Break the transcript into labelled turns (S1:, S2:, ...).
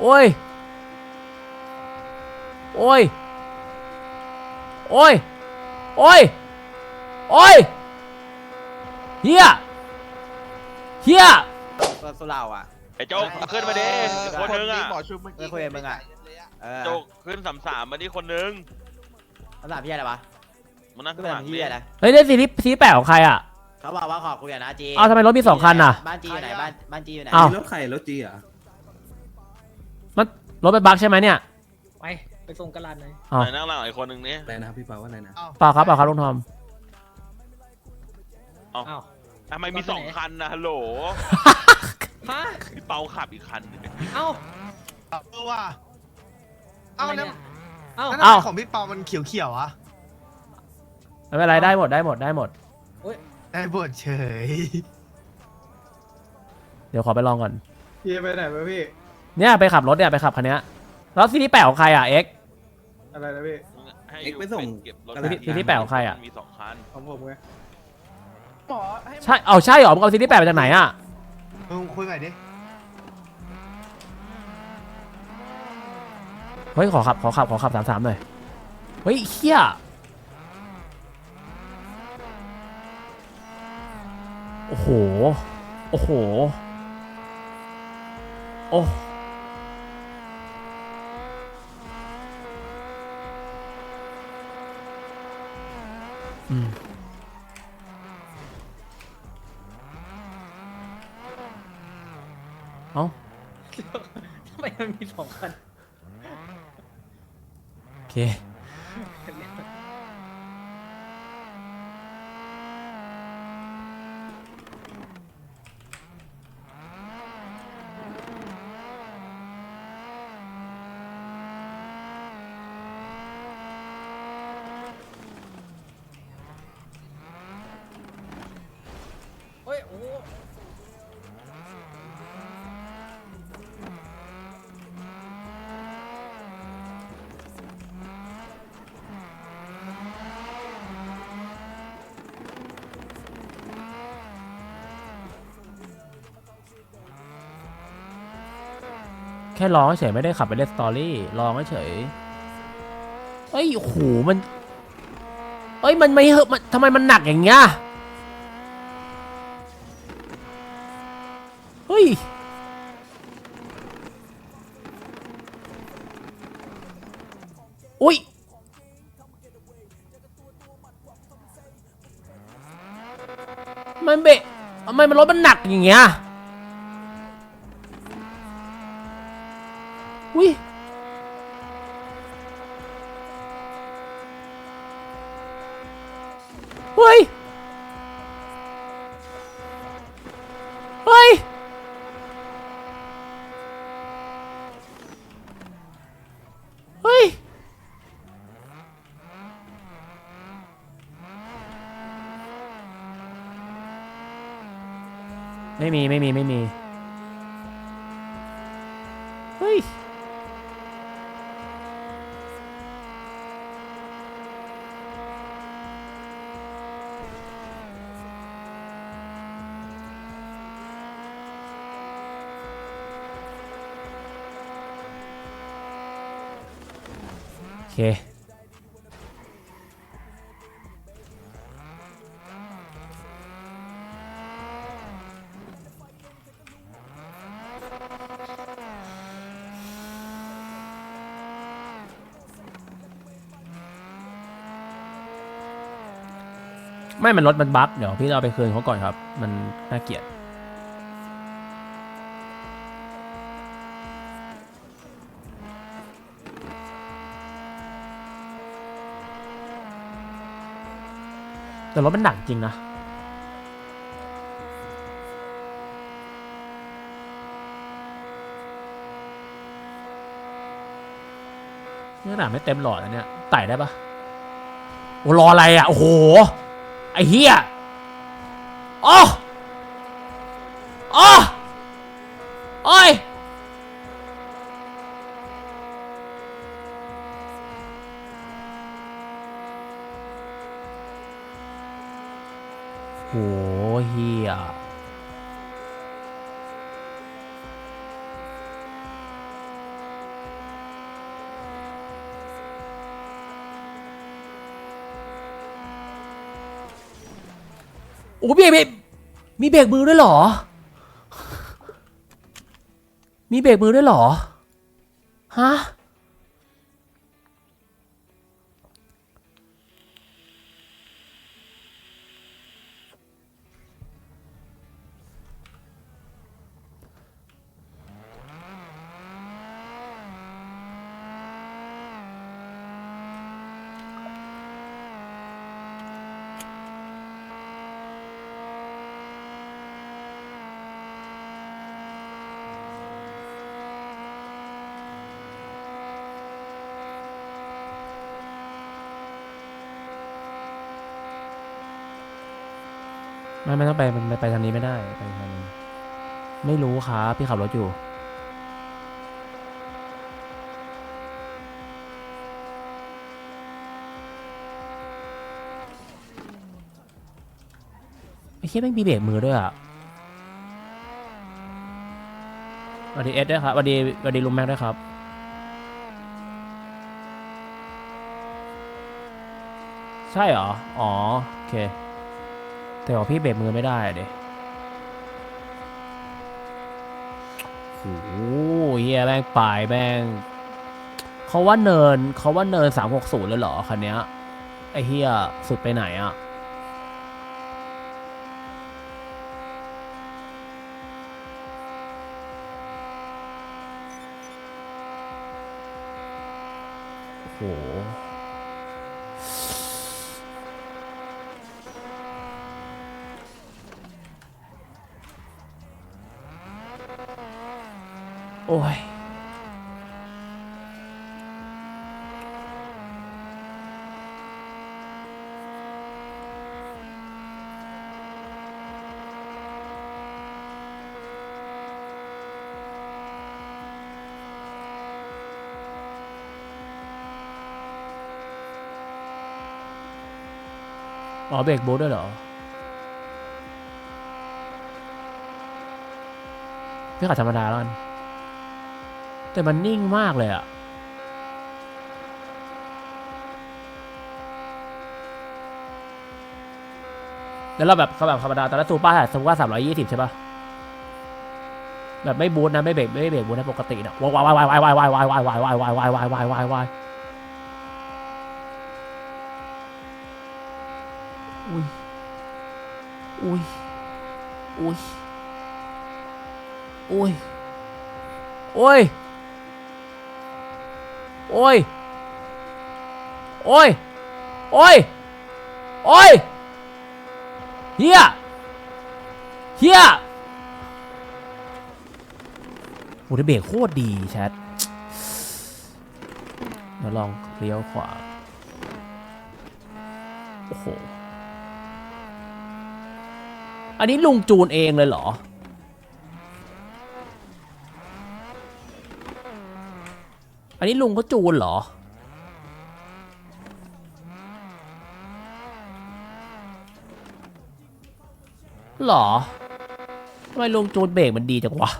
S1: โอ้ย โอ้ย โอ้ย โอ้ย โอ้ย เฮียเฮีย
S2: ก็สุเหร่าอะ
S3: ไอ้โจ๊กขึ้นมาดิคนนึงอะ
S2: เออคุยกับมึงอะเออ
S3: โจ๊กขึ้นสามสามมาดิคนนึง
S2: คำถามพี่อะไรวะ
S3: มานั่ง
S2: ก็
S3: ข้าง
S2: เป็น
S3: หลัง
S2: พี่
S3: ดิ
S2: อะไร
S1: เฮ้ยได้ซีรีส์ซีรีส์แปดของใครอะ
S2: เขาบอกว่าขอคุยกับนะจี
S1: เอาทำไมรถมีสองคันน่ะ
S2: บ้านจีอยู่ไหนบ้านบ้านจีอยู่ไหน
S1: อ้าว
S4: รถไข่รถจีเหรอะ
S1: มัน รถไปบักใช่ไหมเนี่ย
S5: ไปไปส่งกระลานเลย
S1: อ้าว
S3: ไหนนั่งหลังไอ้คนนึงนี่
S4: อะไรนะครับพี่เปาว่าอะไรนะ
S1: เปล่าครับเปล่าครับลุงทอม
S5: อ้าว
S3: ทำไมมีสองคันนะฮัลโหล
S5: ฮะ
S3: พี่เปาขับอีกคันหนึ่ง
S5: เอ้า
S6: เออว่ะเอา
S5: ทำไม
S6: น้
S5: เนี่ยเอ้าำ
S6: นั่น
S1: เอ้า
S6: ทำไมของพี่เปามันเขียวๆอะ
S1: ไม่เป็นไรได้หมดได้หมดได้หมด
S6: ได้บทเฉย
S1: เดี๋ยวขอไปลองก่อน
S7: พี่ไปไหนวะพี่
S1: เนี่ยไปขับรถเนี่ยไปขับคันเนี้ยแล้วซีรีส์แปดของใครอะเอ็ก
S7: อะไรนะพี่
S3: ให้
S4: เอ็กไปส่ง
S3: เก็บรถ
S4: กระดาษ
S1: ซีรีส์แปดของใครอะ
S3: มีสองคัน
S7: ของผมไง
S1: ใช่เอาใช่เหรอมึงเอาซีรีส์แปดมาจากไหนอะ
S6: มึงคุยใหม่ดิ
S1: เฮ้ยขอขับขอขับขอขับสามสามหน่อยเฮ้ยเฮียโอ้โหโอ้โหโอ้ อืมเอ้า
S5: ทำไมมันมีสองคัน
S1: โอเค
S5: โอ้
S1: แค่ร้องเฉยไม่ได้ขับไปเล่นสตอรี่ร้องเฉยเอ้ยโอ้โหมัน เอ้ยมันไม่เหอะมันทำไมมันหนักอย่างเงี้ย อุ้ยมันเบะทำไมมันรถมันหนักอย่างเงี้ยอุ้ยเฮ้ย เฮ้ย เฮ้ย ไม่มีไม่มีไม่มี เฮ้ย โอเค ไม่มันรถมันบั๊กเดี๋ยวพี่เอาไปคืนเขาก่อนครับ มันน่าเกลียดแต่รถมันหนักจริงนะนี่ขนาดไม่เต็มหลอดนะเนี่ยไต่ได้ปะโอ้รออะไรอะ โอ้โห ไอ้เหี้ยอ๋ออ๋อโอ้ยโหเฮีย โอ้เบรกเบรกมีเบรกมือด้วยเหรอ มีเบรกมือด้วยเหรอ ฮะ ไม่ไม่ต้องไปมันไปทางนี้ไม่ได้ไปทางนี้ไม่รู้ครับพี่ขับรถอยู่ไอ้เหี้ยแม่งมีเบรกมือด้วยอะสวัสดีเอสด้วยครับสวัสดีสวัสดีลุงแม็กด้วยครับใช่เหรอ อ๋อ โอเค แต่ว่าพี่เบรกมือไม่ได้อะเด็โอ้โหเฮียแม่งปลายแม่งเขาว่าเนินเขาว่าเนินสามหกศูนย์เลยเหรอคันเนี้ยไอเฮียสุดไปไหนอะโอ้โห โอ้ย อ๋อเบรกบูทด้วยเหรอ พี่ขับธรรมดาแล้วกัน แต่มันนิ่งมากเลยอะแล้วเราแบบเขาแบบธรรมดาตอนแรกซูเปอร์สมมติว่าสามร้อยยี่สิบใช่ปะแบบไม่บูทนะไม่เบรกไม่เบรกบูทนะปกตินะวายวายวายวายวายวายวายวายวายวายวายวายวายวายวายวายอุ้ยอุ้ยอุ้ยอุ้ยโอ้ย โอ้ย โอ้ย โอ้ย โอ้ย เฮียเฮียโหแต่เบรกโคตรดีแชทเดี๋ยวลองเลี้ยวขวา โอ้โห อันนี้ลุงจูนเองเลยเหรอ อันนี้ลุงเขาจูนเหรอ หรอทำไมลุงจูนเบรกมันดีจังวะ